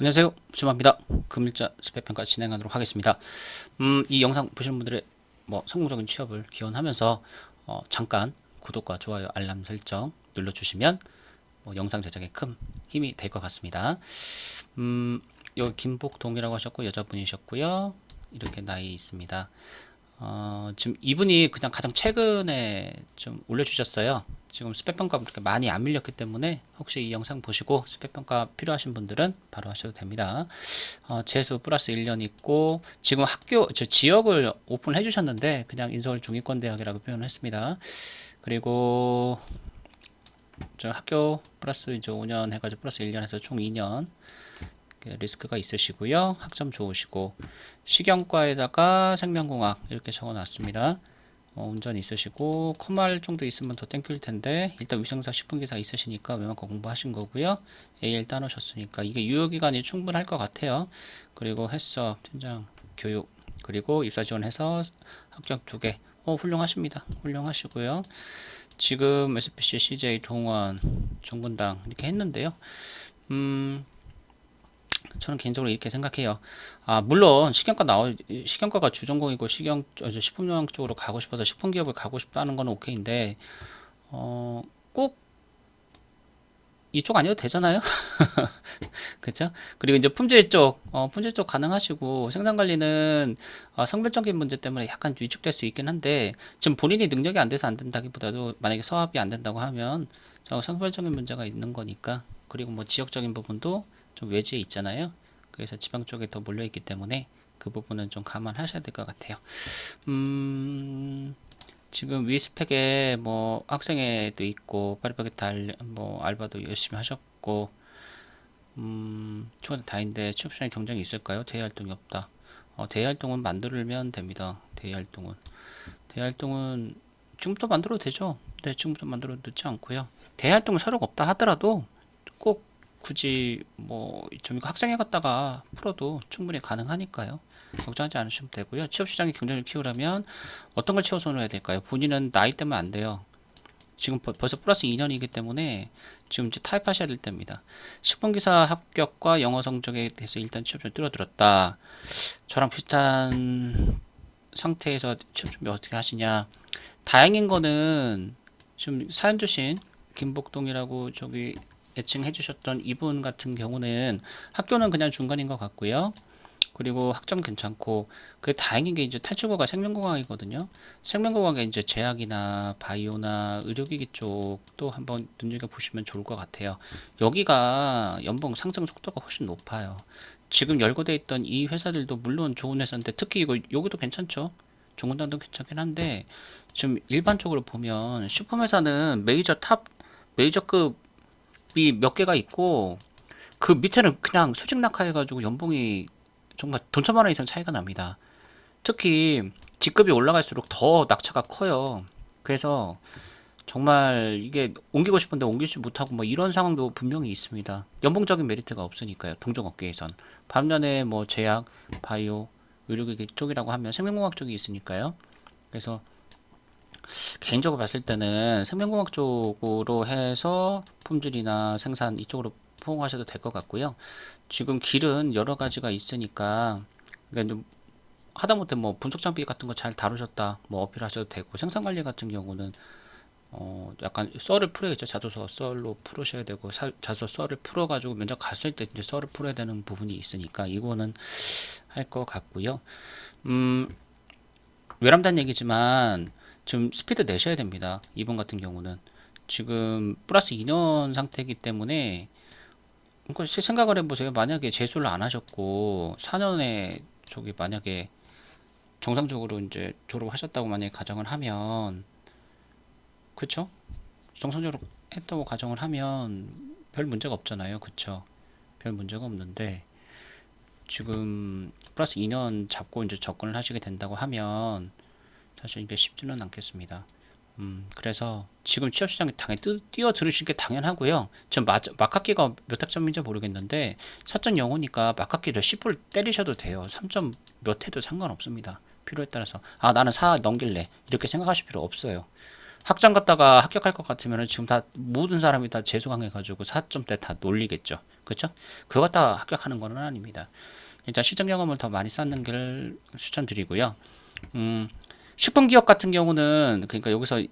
안녕하세요. 주마입니다. 금일자 스펙평가 진행하도록 하겠습니다. 음, 이 영상 보시는 분들의 뭐 성공적인 취업을 기원하면서 어, 잠깐 구독과 좋아요, 알람 설정 눌러주시면 뭐 영상 제작에 큰 힘이 될 것 같습니다. 음, 여기 김복동이라고 하셨고 여자분이셨고요. 이렇게 나이 있습니다. 어, 지금 이분이 그냥 가장 최근에 좀 올려주셨어요. 지금 스펙평가 그렇게 많이 안 밀렸기 때문에 혹시 이 영상 보시고 스펙평가 필요하신 분들은 바로 하셔도 됩니다. 어, 재수 플러스 1년 있고 지금 학교 저 지역을 오픈을 해주셨는데 그냥 인서울 중위권 대학이라고 표현을 했습니다. 그리고 저 학교 플러스 이제 5년 해가지고 플러스 1년 해서 총 2년 리스크가 있으시고요. 학점 좋으시고 식영과에다가 생명공학 이렇게 적어놨습니다. 어, 운전 있으시고 컴말 정도 있으면 더 땡길 텐데 일단 위생사 식품기사 있으시니까 웬만큼 공부하신 거고요. AL 따놓으셨으니까 이게 유효기간이 충분할 것 같아요. 그리고 해석, 팀장, 교육 그리고 입사 지원해서 합격 두 개. 어 훌륭하십니다. 훌륭하시고요. 지금 SPC, CJ, 동원, 정분당 이렇게 했는데요. 음. 저는 개인적으로 이렇게 생각해요. 아, 물론 식용과 나올 식용과가 주전공이고 식용 저, 저 식품 영양 쪽으로 가고 싶어서 식품 기업을 가고 싶다는 건 오케이인데 어, 꼭 이쪽 아니어도 되잖아요. 그죠? 그리고 이제 품질 쪽, 어, 품질 쪽 가능하시고 생산 관리는 어, 성별적인 문제 때문에 약간 위축될 수 있긴 한데 지금 본인이 능력이 안 돼서 안 된다기보다도 만약에 사업이 안 된다고 하면 저 성별적인 문제가 있는 거니까 그리고 뭐 지역적인 부분도 좀 외지에 있잖아요. 그래서 지방 쪽에 더 몰려 있기 때문에 그 부분은 좀 감안하셔야 될 것 같아요. 음, 지금 위 스펙에 뭐 학생회도 있고 파리바게트 알, 뭐 알바도 열심히 하셨고 음, 초는 다인데 취업 시장에 경쟁이 있을까요? 대외 활동이 없다. 어, 대외 활동은 만들면 됩니다. 대외 활동은 대외 활동은 지금부터 만들어도 되죠. 네, 지금부터 만들어도 늦지 않고요. 대외 활동은 서로가 없다 하더라도 꼭 굳이 뭐좀 이거 학생회 갔다가 풀어도 충분히 가능하니까요. 걱정하지 않으시면 되고요. 취업 시장의 경쟁을 키우려면 어떤 걸 채워서 해야 될까요? 본인은 나이 때문에 안 돼요. 지금 벌- 벌써 플러스 2년이기 때문에 지금 이제 타입하셔야 될 때입니다. 식품기사 합격과 영어 성적에 대해서 일단 취업 준비 뚫어들었다. 저랑 비슷한 상태에서 취업 준비 어떻게 하시냐. 다행인 거는 지금 사연 주신 김복동이라고 저기 애칭해 주셨던 이분 같은 경우는 학교는 그냥 중간인 것 같고요. 그리고 학점 괜찮고 그 다행인 게 이제 탈출고가 생명공학이거든요. 생명공학에 이제 제약이나 바이오나 의료기기 쪽도 한번 눈여겨 보시면 좋을 것 같아요. 여기가 연봉 상승 속도가 훨씬 높아요. 지금 열거돼 있던 이 회사들도 물론 좋은 회사인데 특히 이거 여기도 괜찮죠. 종근당도 괜찮긴 한데 지금 일반적으로 보면 식품 회사는 메이저 탑 메이저급이 몇 개가 있고 그 밑에는 그냥 수직 낙하해가지고 연봉이 정말 돈 천만 원 이상 차이가 납니다. 특히 직급이 올라갈수록 더 낙차가 커요. 그래서 정말 이게 옮기고 싶은데 옮기지 못하고 뭐 이런 상황도 분명히 있습니다. 연봉적인 메리트가 없으니까요. 동종 업계에선. 반면에 뭐 제약, 바이오, 의료기기 쪽이라고 하면 생명공학 쪽이 있으니까요. 그래서 개인적으로 봤을 때는 생명공학 쪽으로 해서 품질이나 생산 이쪽으로 포용하셔도 될 것 같고요. 지금 길은 여러 가지가 있으니까 그러니까 좀 하다못해 뭐 분석 장비 같은 거 잘 다루셨다 뭐 어필하셔도 되고 생산 관리 같은 경우는 어 약간 썰을 풀어야죠 자소서 썰로 풀으셔야 되고 사, 자소서 썰을 풀어가지고 면접 갔을 때 이제 썰을 풀어야 되는 부분이 있으니까 이거는 할 것 같고요. 음 외람단 얘기지만 좀 스피드 내셔야 됩니다. 이번 같은 경우는 지금 플러스 2년 상태이기 때문에 그러니까 시- 생각을 해보세요. 만약에 재수를 안 하셨고 4년에 저기 만약에 정상적으로 이제 졸업하셨다고 만약에 가정을 하면 그쵸? 정상적으로 했다고 가정을 하면 별 문제가 없잖아요. 그쵸? 별 문제가 없는데 지금 플러스 2년 잡고 이제 접근을 하시게 된다고 하면 사실 이게 쉽지는 않겠습니다. 음, 그래서 지금 취업 시장에 당연히 뛰- 뛰어 들으신 게 당연하고요. 지금 마, 막학기가 몇 학점인지 모르겠는데 4.05니까 막학기를 10을 때리셔도 돼요. 3점 몇 해도 상관없습니다. 필요에 따라서 아 나는 4 넘길래 이렇게 생각하실 필요 없어요. 학점 갔다가 합격할 것 같으면 지금 다 모든 사람이 다 재수강해가지고 4점대 다 놀리겠죠. 그렇죠? 그거 다 합격하는 건 아닙니다. 일단 시정 경험을 더 많이 쌓는 걸 추천드리고요. 음, 식품기업 같은 경우는 그러니까 여기서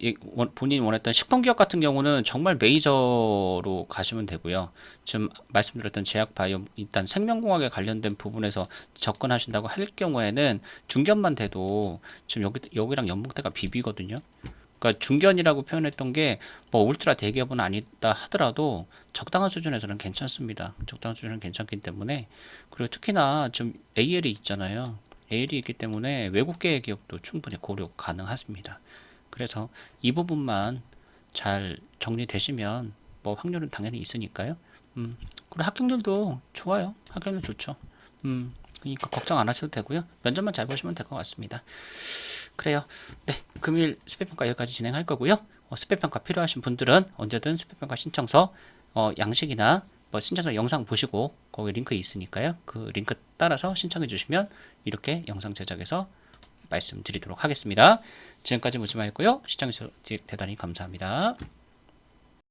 본인이 원했던 식품기업 같은 경우는 정말 메이저로 가시면 되고요. 지금 말씀드렸던 제약 바이오 일단 생명공학에 관련된 부분에서 접근하신다고 할 경우에는 중견만 돼도 지금 여기 여기랑 연봉대가 비비거든요. 그러니까 중견이라고 표현했던 게 뭐 울트라 대기업은 아니다 하더라도 적당한 수준에서는 괜찮습니다. 적당한 수준은 괜찮기 때문에 그리고 특히나 좀 AL이 있잖아요. AL이 있기 때문에 외국계 기업도 충분히 고려 가능하십니다. 그래서 이 부분만 잘 정리되시면 뭐 확률은 당연히 있으니까요. 음, 그리고 합격률도 좋아요. 합격률 좋죠. 음, 그러니까 걱정 안 하셔도 되고요. 면접만 잘 보시면 될 것 같습니다. 그래요. 네, 금일 스펙평가 여기까지 진행할 거고요. 어, 스펙평가 필요하신 분들은 언제든 스펙평가 신청서 어, 양식이나 뭐 신청서 영상 보시고 거기 링크 있으니까요. 그 링크 따라서 신청해 주시면 이렇게 영상 제작해서 말씀드리도록 하겠습니다. 지금까지 무지마였고요. 시청해주셔서 대단히 감사합니다.